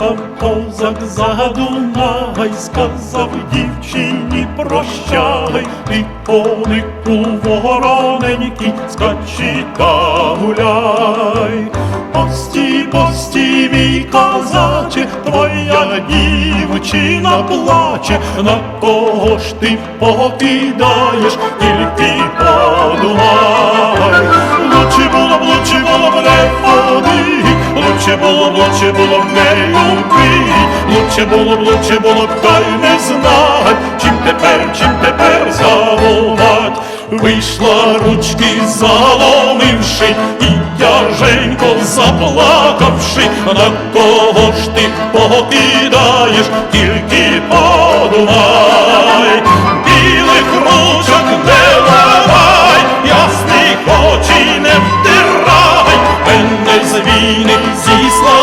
Їхав козак за Дунай, сказав дівчині прощай, ти конику вороненький, скачи та гуляй. Пості, пості, мій козаче, твоя дівчина плаче, на кого ж ти покидаєш, тільки лучше було б, лучше було б не люби, лучше було б, лучше було б, та й не знать, чим тепер, чим тепер заволать. Вийшла ручки заломивши, і тяженько заплакавши, на кого ж ти покидаєш. Ісла.